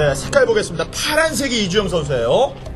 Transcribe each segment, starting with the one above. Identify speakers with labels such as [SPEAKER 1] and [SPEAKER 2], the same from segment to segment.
[SPEAKER 1] 네, 색깔 보겠습니다. 파란색이 이주영 선수예요.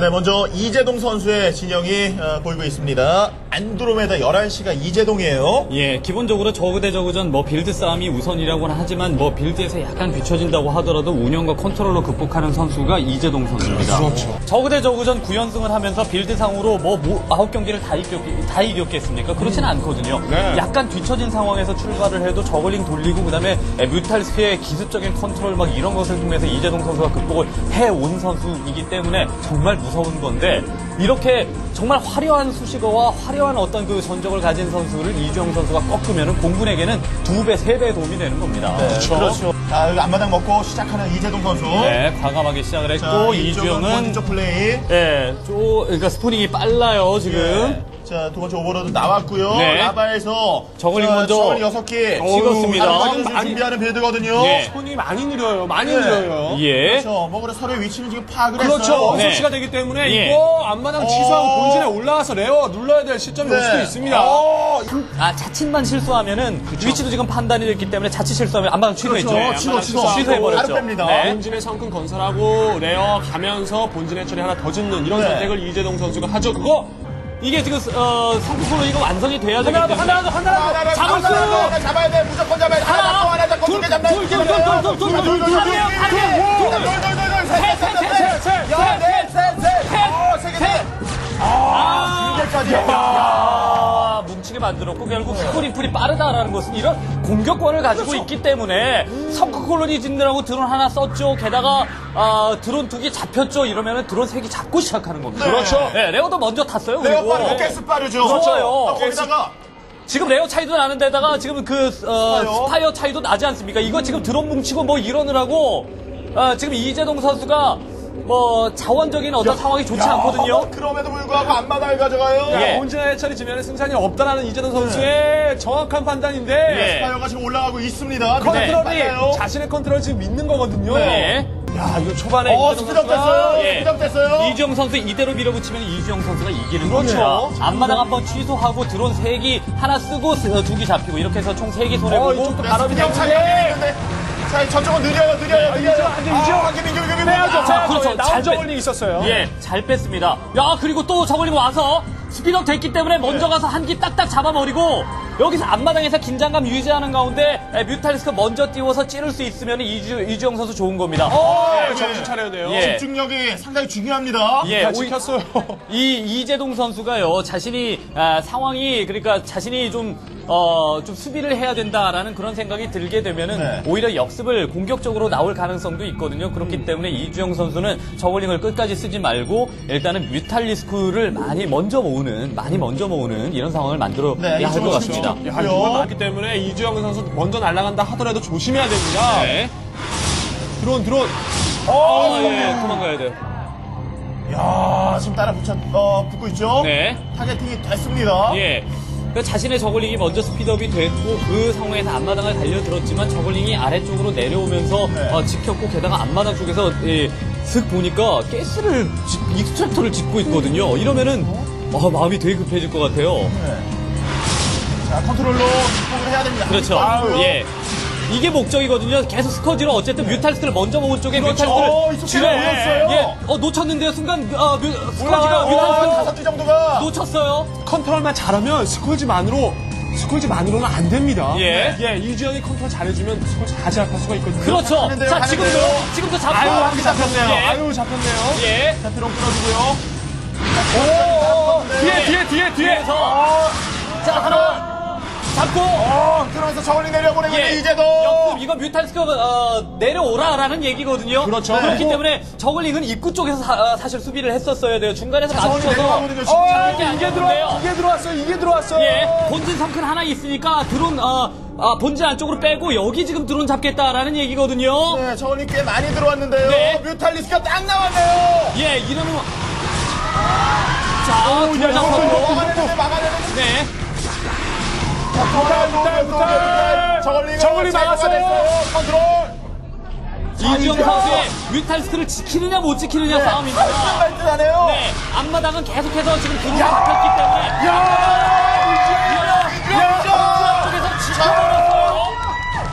[SPEAKER 1] 네, 먼저 이재동 선수의 진영이 어, 보이고 있습니다. 안드로메다 11시가 이재동이에요.
[SPEAKER 2] 예, 기본적으로 저그 대 저그전 뭐 빌드 싸움이 우선이라고는 하지만 뭐 빌드에서 약간 뒤처진다고 하더라도 운영과 컨트롤로 극복하는 선수가 이재동 선수입니다.
[SPEAKER 1] 그렇죠.
[SPEAKER 2] 저그 대 저그전 9연승을 하면서 빌드상으로 뭐, 뭐 9경기를 다, 이겼, 다 이겼겠습니까? 그렇지는 않거든요.
[SPEAKER 3] 네.
[SPEAKER 2] 약간 뒤처진 상황에서 출발을 해도 저글링 돌리고 그다음에 뮤탈스의 기습적인 컨트롤 막 이런 것을 통해서 이재동 선수가 극복을 해온 선수이기 때문에 정말 무 서운 건데 이렇게 정말 화려한 수식어와 화려한 어떤 그 전적을 가진 선수를 이주영 선수가 꺾으면은 공군에게는 두 배, 세 배 도움이 되는 겁니다.
[SPEAKER 1] 네, 그렇죠. 자, 여기 앞마당 먹고 시작하는 이재동 선수.
[SPEAKER 2] 네, 과감하게 시작을
[SPEAKER 1] 자,
[SPEAKER 2] 했고
[SPEAKER 1] 이쪽은
[SPEAKER 2] 이주영은. 예, 좀 그러니까 스포닝이 빨라요 지금.
[SPEAKER 1] 네. 자, 두 번째 오버로드 나왔고요.
[SPEAKER 2] 네.
[SPEAKER 1] 라바에서
[SPEAKER 2] 저글링
[SPEAKER 1] 자,
[SPEAKER 2] 먼저
[SPEAKER 1] 저글링 6개
[SPEAKER 2] 찍었습니다.
[SPEAKER 1] 많이
[SPEAKER 3] 많이-
[SPEAKER 1] 준비하는 빌드거든요.
[SPEAKER 2] 예.
[SPEAKER 3] 손이 많이 느려요. 많이
[SPEAKER 1] 네.
[SPEAKER 3] 느려요.
[SPEAKER 2] 예.
[SPEAKER 1] 그렇죠. 뭐 그래 서로의 위치는 지금 파악을
[SPEAKER 3] 그렇죠.
[SPEAKER 1] 했어요.
[SPEAKER 2] 네.
[SPEAKER 3] 원소치가 되기 때문에
[SPEAKER 2] 예.
[SPEAKER 3] 이거 앞마당 취소하고
[SPEAKER 1] 어.
[SPEAKER 3] 본진에 올라가서 레어 눌러야 될 시점이 올 수도 있습니다.
[SPEAKER 1] 어,
[SPEAKER 2] 아, 자칫만 실수하면은 위치도 지금 판단이 됐기 때문에 자칫 실수하면 안방 취소했죠.
[SPEAKER 1] 그렇죠. 취소, 취소.
[SPEAKER 2] 취소해버렸죠.
[SPEAKER 1] 바로 뺍니다.
[SPEAKER 2] 네.
[SPEAKER 3] 본진의 성큰 건설하고 레어 가면서 본진의 처리 하나 더 짓는 이런
[SPEAKER 1] 네.
[SPEAKER 3] 선택을 이재동 선수가 하죠. 그거
[SPEAKER 2] 이게 지금 어, 성공으로 이거 완성이 돼야 되기
[SPEAKER 3] 하나 더
[SPEAKER 2] 때문에
[SPEAKER 3] 하나 더 하나 더
[SPEAKER 1] 하나,
[SPEAKER 2] 잡을
[SPEAKER 1] 하나,
[SPEAKER 2] 수!
[SPEAKER 1] 하나, 하나 잡아야 돼. 무조건 잡아야 돼. 하나 잡고 하나 잡고 두개 잡나.
[SPEAKER 2] 둘, 둘, 둘, 둘, 둘, 둘, 둘, 둘, 둘, 둘, 둘, 둘, 아, 뭉치게 만들었고 결국 스프링풀이 빠르다라는 것은 이런 공격권을 가지고 있기 때문에 성크 콜로니 짓느라고 드론 하나 썼죠. 게다가 아, 드론 두 개 잡혔죠. 이러면은 드론 세 개 잡고 시작하는 겁니다.
[SPEAKER 1] 그렇죠.
[SPEAKER 2] 네, 레오도 먼저 탔어요. 그리고
[SPEAKER 1] 빠르고 가스 빠르죠.
[SPEAKER 2] 그렇죠.
[SPEAKER 1] 어, 거기다가
[SPEAKER 2] 지금 레어 차이도 나는 데다가 지금 그 어,
[SPEAKER 1] 스파이어?
[SPEAKER 2] 스파이어 차이도 나지 않습니까? 이거 지금 드론 뭉치고 뭐 이러느라고 어, 지금 이재동 선수가 뭐 자원적인 어떤 상황이 좋지
[SPEAKER 1] 야,
[SPEAKER 2] 않거든요.
[SPEAKER 1] 그럼에도 불구하고 앞마당을 가져가요.
[SPEAKER 2] 예.
[SPEAKER 3] 본진의 처리 지면에 승산이 없다라는 이재동 선수의 정확한 판단인데
[SPEAKER 2] 예.
[SPEAKER 1] 스파이어가 지금 올라가고 있습니다.
[SPEAKER 3] 컨트롤이
[SPEAKER 1] 맞아요.
[SPEAKER 3] 자신의 컨트롤 지금 믿는 거거든요.
[SPEAKER 2] 네.
[SPEAKER 3] 야 이거 초반에
[SPEAKER 1] 어,
[SPEAKER 3] 이재동
[SPEAKER 1] 스피드업 됐어요.
[SPEAKER 2] 예.
[SPEAKER 1] 스피드업 됐어요.
[SPEAKER 2] 이주영 선수 이대로 밀어붙이면 이주영 선수가 이기는
[SPEAKER 1] 그렇죠.
[SPEAKER 2] 겁니다. 앞마당 한번 취소하고 드론 3기 하나 쓰고 2기 잡히고 이렇게 해서 총 3기
[SPEAKER 3] 어,
[SPEAKER 2] 손해보고
[SPEAKER 1] 네, 스피드업 차이가
[SPEAKER 3] 되는데
[SPEAKER 1] 있는데. 자, 저쪽은 느려요, 느려요, 느려요.
[SPEAKER 3] 이재용, 안 돼.
[SPEAKER 1] 아, 김민규, 김민규.
[SPEAKER 3] 빼야죠.
[SPEAKER 1] 아,
[SPEAKER 2] 자, 그렇죠.
[SPEAKER 3] 나온
[SPEAKER 2] 잘
[SPEAKER 3] 저울링 있었어요.
[SPEAKER 2] 예, 잘 뺐습니다. 야, 그리고 또 저걸링 와서 스피드업 됐기 때문에 먼저 가서 한 기 딱딱 잡아버리고 여기서 앞마당에서 긴장감 유지하는 가운데 에, 뮤탈리스크 먼저 띄워서 찌를 수 있으면 이주, 이주영 선수 좋은 겁니다.
[SPEAKER 3] 어, 정신 차려야 돼요.
[SPEAKER 2] 예.
[SPEAKER 1] 집중력이 상당히 중요합니다.
[SPEAKER 2] 예,
[SPEAKER 3] 잘 지켰어요.
[SPEAKER 2] 이 이재동 선수가요 자신이 아, 상황이 그러니까 자신이 좀 어, 좀 수비를 해야 된다라는 그런 생각이 들게 되면은
[SPEAKER 1] 네.
[SPEAKER 2] 오히려 역습을 공격적으로 나올 가능성도 있거든요. 그렇기 때문에 이주영 선수는 저글링을 끝까지 쓰지 말고 일단은 뮤탈리스크를 많이 먼저 모으는 많이 먼저 모으는 이런 상황을 만들어야
[SPEAKER 1] 네,
[SPEAKER 2] 할것
[SPEAKER 1] 이쪽은
[SPEAKER 2] 같습니다.
[SPEAKER 1] 지금
[SPEAKER 3] 야, 이걸 많기 때문에 이주영 선수 먼저 날아간다 하더라도 조심해야 됩니다.
[SPEAKER 2] 네.
[SPEAKER 3] 드론, 드론.
[SPEAKER 2] 아, 예, 도망가야 돼요.
[SPEAKER 1] 야, 지금 따라 붙여, 어, 붙고 있죠?
[SPEAKER 2] 네.
[SPEAKER 1] 타겟팅이 됐습니다.
[SPEAKER 2] 예. 그 자신의 저글링이 먼저 스피드업이 됐고 그 상황에서 앞마당을 달려들었지만 저글링이 아래쪽으로 내려오면서
[SPEAKER 1] 네.
[SPEAKER 2] 어, 지켰고 게다가 앞마당 쪽에서 예, 슥 보니까 가스를 지- 익스트랙터를 짓고 있거든요. 이러면은 어, 마음이 되게 급해질 것 같아요.
[SPEAKER 1] 네. 자, 컨트롤로 극복을 해야 됩니다.
[SPEAKER 2] 그렇죠.
[SPEAKER 1] 아유.
[SPEAKER 2] 예. 이게 목적이거든요. 계속 스커지로 어쨌든 뮤탈스크를 먼저 먹은 쪽에
[SPEAKER 1] 그렇죠. 어, 이쪽 뒤로 올렸어요.
[SPEAKER 2] 예. 어, 놓쳤는데요. 순간 어, 뮤, 스커지가
[SPEAKER 1] 올라가요.
[SPEAKER 2] 뮤탈스크를
[SPEAKER 1] 다섯 개 정도가.
[SPEAKER 2] 놓쳤어요.
[SPEAKER 3] 컨트롤만 잘하면 스콜지만으로, 스콜지만으로는 안 됩니다.
[SPEAKER 2] 예.
[SPEAKER 3] 예, 이주영이 컨트롤 잘해주면 스콜지 다 제압할 수가 있거든요.
[SPEAKER 2] 그렇죠.
[SPEAKER 1] 가는데요,
[SPEAKER 2] 자,
[SPEAKER 1] 가는데요.
[SPEAKER 2] 지금도 지금도 잡고
[SPEAKER 3] 아유, 한개 잡혔네요.
[SPEAKER 2] 예.
[SPEAKER 3] 아유, 잡혔네요.
[SPEAKER 2] 예.
[SPEAKER 1] 자, 드론 끌어주고요.
[SPEAKER 3] 오, 뒤에, 뒤에, 뒤에, 뒤에.
[SPEAKER 2] 그래서 자 하나 잡고
[SPEAKER 1] 어, 들어와서 저울링 내려보내고
[SPEAKER 2] 예.
[SPEAKER 1] 이재동.
[SPEAKER 2] 역습 이거 뮤탈스크가 어, 내려오라라는 얘기거든요.
[SPEAKER 3] 그렇죠.
[SPEAKER 2] 그렇기
[SPEAKER 3] 그리고-
[SPEAKER 2] 때문에 저글링은 입구 쪽에서 사, 실 수비를 했었어야 돼요. 중간에서 맞춰서.
[SPEAKER 3] 어,
[SPEAKER 2] 이게 안
[SPEAKER 3] 이게
[SPEAKER 2] 되는데요.
[SPEAKER 3] 들어왔어, 이게 들어왔어, 이게 들어왔어.
[SPEAKER 2] 예, 본진 성큰 하나 있으니까 드론 어, 아, 본진 안쪽으로 빼고 여기 지금 드론 잡겠다라는 얘기거든요.
[SPEAKER 1] 네, 저울링 꽤 많이 들어왔는데요.
[SPEAKER 2] 네.
[SPEAKER 1] 뮤탈리스가 딱 나왔네요.
[SPEAKER 2] 예, 이러면 자, 둘 잡고
[SPEAKER 1] 막아내는데 막아내는
[SPEAKER 2] 네.
[SPEAKER 3] 저걸리 막았어요
[SPEAKER 1] 컨트롤
[SPEAKER 2] 이지영 선수의 위탈스트를 지키느냐 못 지키느냐 네. 싸움입니다
[SPEAKER 1] 네,
[SPEAKER 2] 앞마당은 계속해서 지금 들어오고 있기 때문에. 야! 이지영! 이지영! 이지영! 쪽에서 지켜야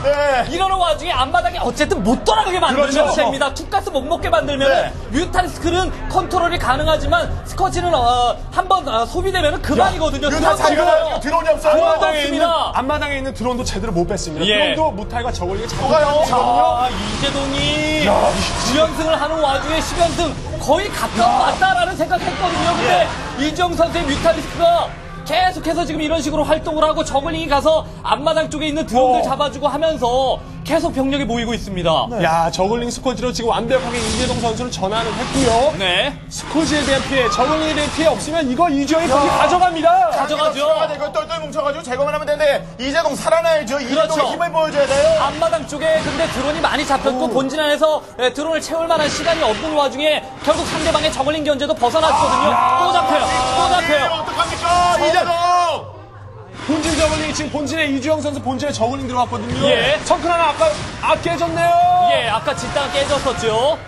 [SPEAKER 1] 네.
[SPEAKER 2] 이러는 와중에 앞마당에 어쨌든 못 돌아가게 만드는
[SPEAKER 1] 그렇죠.
[SPEAKER 2] 형태입니다. 투가스 못 먹게 만들면
[SPEAKER 1] 네.
[SPEAKER 2] 뮤탈스크는 컨트롤이 가능하지만 스커지는 어, 한번 어, 소비되면 그만이거든요. 드론도
[SPEAKER 1] 지금
[SPEAKER 2] 없어요.
[SPEAKER 1] 드론이 없어요.
[SPEAKER 3] 앞마당에 있는. 앞마당에 있는 드론도 제대로 못 뺐습니다.
[SPEAKER 2] 예.
[SPEAKER 3] 드론도 무탈과
[SPEAKER 1] 가요.
[SPEAKER 3] 뺐거든요.
[SPEAKER 2] 아, 이재동이 9연승을 하는 와중에 10연승 거의 가까운 맞다라는 생각했거든요. 근데 이정 선수의 뮤탈리스크가 계속해서 지금 이런 식으로 활동을 하고 저글링이 가서 앞마당 쪽에 있는 드론들
[SPEAKER 3] 어.
[SPEAKER 2] 잡아주고 하면서 계속 병력이 모이고 있습니다.
[SPEAKER 3] 야, 저글링 스쿼지로 지금 완벽하게 이재동 선수를 전환을 했고요.
[SPEAKER 2] 네.
[SPEAKER 3] 스쿼지에 대한 피해, 저글링에 대한 피해 없으면 이거 이주영이 경기 가져갑니다.
[SPEAKER 2] 가져가죠.
[SPEAKER 1] 이거 똘똘 뭉쳐가지고 제거만 하면 되는데 이재동 살아나야죠.
[SPEAKER 2] 그렇죠.
[SPEAKER 1] 힘을 보여줘야 돼요.
[SPEAKER 2] 앞마당 쪽에 근데 드론이 많이 잡혔고 본진 안에서 예, 드론을 채울 만한 시간이 없는 와중에 결국 상대방의 저글링 견제도 벗어났거든요. 또 잡혀요. 또 잡혀요.
[SPEAKER 1] 어떡합니까? 이재동!
[SPEAKER 3] 본진 저글링이 지금 본진에 이주영 선수 본진에 저글링 들어왔거든요.
[SPEAKER 2] 예.
[SPEAKER 3] 성큰 하나 아까 아 깨졌네요.
[SPEAKER 2] 예, 아까 짓다가 깨졌었죠.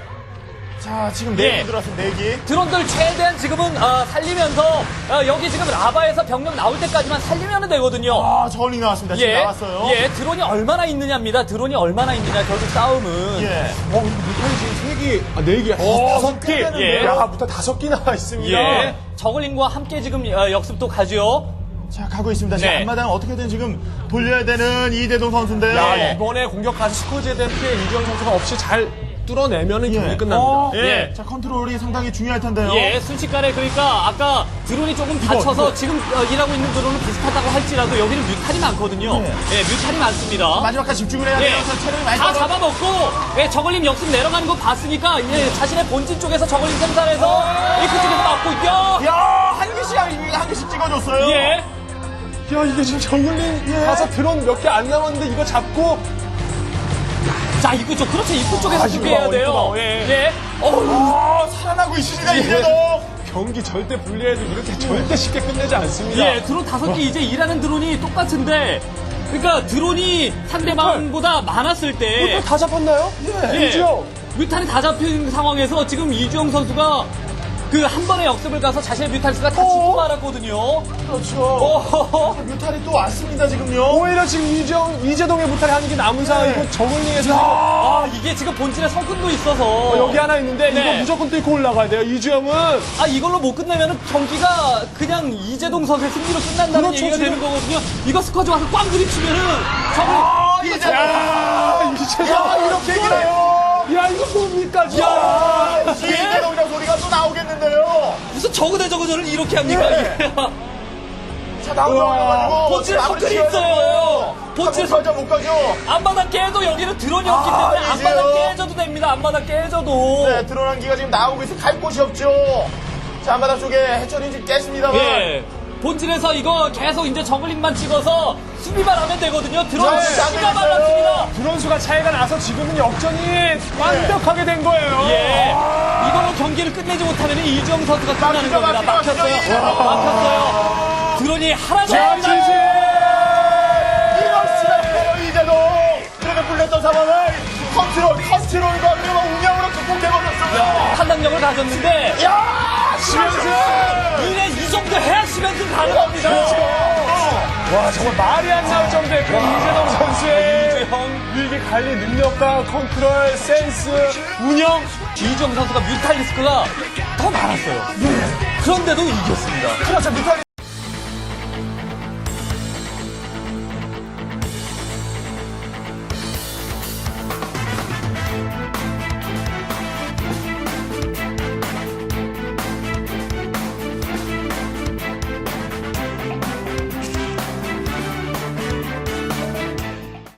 [SPEAKER 1] 자, 지금
[SPEAKER 2] 예.
[SPEAKER 1] 네기 들어왔습니다. 네기.
[SPEAKER 2] 드론들 최대한 지금은 어, 살리면서 어, 여기 지금 라바에서 병력 나올 때까지만 살리면 되거든요.
[SPEAKER 1] 아, 저울링 나왔습니다. 지금
[SPEAKER 2] 예,
[SPEAKER 1] 나왔어요.
[SPEAKER 2] 예, 드론이 얼마나 있느냐입니다. 드론이 얼마나 있느냐 결국 싸움은.
[SPEAKER 1] 예.
[SPEAKER 3] 어, 근데 무탈이 지금 세 개, 아, 네 개, 아, 다섯 개.
[SPEAKER 2] 예.
[SPEAKER 3] 야, 무탈 다섯 개 나와 있습니다.
[SPEAKER 2] 예, 저글링과 함께 지금 어, 역습도 가죠.
[SPEAKER 1] 자, 가고 있습니다. 지금
[SPEAKER 2] 네.
[SPEAKER 1] 앞마당 어떻게든 지금 돌려야 되는 이재동 선수인데요.
[SPEAKER 3] 야,
[SPEAKER 2] 예.
[SPEAKER 3] 이번에 공격한 스쿼지에 대한 피해 이주영 선수가 없이 잘 뚫어내면은 경기
[SPEAKER 1] 예.
[SPEAKER 3] 끝납니다.
[SPEAKER 1] 어,
[SPEAKER 2] 예.
[SPEAKER 1] 자, 컨트롤이 상당히 중요할 텐데요.
[SPEAKER 2] 예, 순식간에 그러니까 아까 드론이 조금 다쳐서
[SPEAKER 1] 이거.
[SPEAKER 2] 지금 어, 일하고 있는 드론은 비슷하다고 할지라도 여기는 뮤탈이 많거든요.
[SPEAKER 1] 네.
[SPEAKER 2] 예, 뮤탈이 많습니다.
[SPEAKER 1] 마지막까지 집중을 해야
[SPEAKER 2] 예,
[SPEAKER 1] 돼요. 많이
[SPEAKER 2] 다 잡아먹고 예, 저글링 역습 내려가는 거 봤으니까 예, 자신의 본진 쪽에서 저글링 생산해서 이그 쪽에서 막고 있죠.
[SPEAKER 1] 야, 한 개씩, 한 개씩 찍어줬어요.
[SPEAKER 2] 예,
[SPEAKER 3] 야, 이게 지금 저글링
[SPEAKER 1] 예.
[SPEAKER 3] 가서 드론 몇 개 안 남았는데 이거 잡고
[SPEAKER 2] 자 입구 쪽 그렇죠 입구 쪽에서
[SPEAKER 3] 아,
[SPEAKER 2] 준비해야
[SPEAKER 3] 이거
[SPEAKER 2] 돼요.
[SPEAKER 3] 이거 나와.
[SPEAKER 2] 예, 어우,
[SPEAKER 1] 아, 살아나고 있습니다, 이재동.
[SPEAKER 3] 경기 절대 불리해도 이렇게 절대 쉽게 끝내지 않습니다.
[SPEAKER 2] 예, 드론 다섯 개 이제 일하는 드론이 똑같은데. 그러니까 드론이 상대방보다 많았을 때
[SPEAKER 3] 어, 다 잡았나요?
[SPEAKER 2] 예.
[SPEAKER 3] 이주영.
[SPEAKER 2] 뮤탄이 다 잡힌 상황에서 지금 이주영 선수가 그 한 번의 역습을 가서 자신의 뮤탄스가 다 죽고 말았거든요.
[SPEAKER 1] 그렇죠.
[SPEAKER 2] 어허허.
[SPEAKER 1] 뮤탈이 또 왔습니다, 지금요.
[SPEAKER 3] 오히려 지금 이정, 이재동의 무탈이 하는 게 남은 상황이고 저글링에서
[SPEAKER 2] 아, 이게 지금 본진에 성큰도 있어서.
[SPEAKER 3] 어, 여기 하나 있는데
[SPEAKER 2] 네.
[SPEAKER 3] 이거 무조건 뚫고 올라가야 돼요. 이주영은
[SPEAKER 2] 아, 이걸로 못 끝내면 경기가 그냥 이재동 선수의 승리로 끝난다는
[SPEAKER 3] 그렇죠,
[SPEAKER 2] 얘기가
[SPEAKER 3] 지금.
[SPEAKER 2] 되는 거거든요. 이거 스쿼즈 와서 꽝 들이치면은 저걸.
[SPEAKER 1] 아, 이재동.
[SPEAKER 3] 야, 이재동.
[SPEAKER 1] 야, 이렇게 이기나요?
[SPEAKER 3] 야, 이거 뭡니까?
[SPEAKER 2] 야.
[SPEAKER 1] 아, 이재동이라는 소리가 또 나오겠는데요.
[SPEAKER 2] 무슨 저그 대 저그전을 이렇게 합니까?
[SPEAKER 1] 예.
[SPEAKER 2] 이게.
[SPEAKER 1] 자, 나오고
[SPEAKER 2] 본질에 성큰이 있어요. 본질에
[SPEAKER 1] 본질 설정 못 가죠.
[SPEAKER 2] 앞마당 깨도 여기는 드론이 없기
[SPEAKER 1] 아,
[SPEAKER 2] 때문에
[SPEAKER 1] 이제요.
[SPEAKER 2] 앞마당 깨져도 됩니다. 앞마당 깨져도.
[SPEAKER 1] 네, 드러난 기가 지금 나오고 있어. 갈 곳이 없죠. 자, 앞바닥 쪽에 지금 깼습니다만.
[SPEAKER 2] 예. 본질에서 이거 계속 이제 저글링만 찍어서 수비만 하면 되거든요. 드론
[SPEAKER 1] 네, 안
[SPEAKER 2] 말랐습니다.
[SPEAKER 3] 드론수가 차이가 나서 지금은 역전이 완벽하게 된 거예요.
[SPEAKER 2] 예. 이걸로 경기를 끝내지 못하면 이주영 선수가 끝나는 겁니다. 막혔어요.
[SPEAKER 1] 막히죠.
[SPEAKER 2] 막혔어요. 드론이 하나도
[SPEAKER 3] 자,
[SPEAKER 2] 없습니다.
[SPEAKER 3] 지지!
[SPEAKER 1] 이렇습니다. 이재동. 이렇게 불렸던 상황을 컨트롤, 컨트롤과 그리고 운영으로 극복해버렸어요.
[SPEAKER 2] 판단력을 가졌는데
[SPEAKER 1] 야, 시면서
[SPEAKER 2] 이래 이 정도 해야 시면서 가능합니다.
[SPEAKER 3] 와, 정말 말이 안 나올 정도의 그 이재동 선수의
[SPEAKER 2] 이재동.
[SPEAKER 3] 위기 관리 능력과 컨트롤, 센스, 운영.
[SPEAKER 2] 이주영 선수가 뮤탈리스크가 더 많았어요. 그런데도 이겼습니다.
[SPEAKER 1] 그렇죠. 뮤탈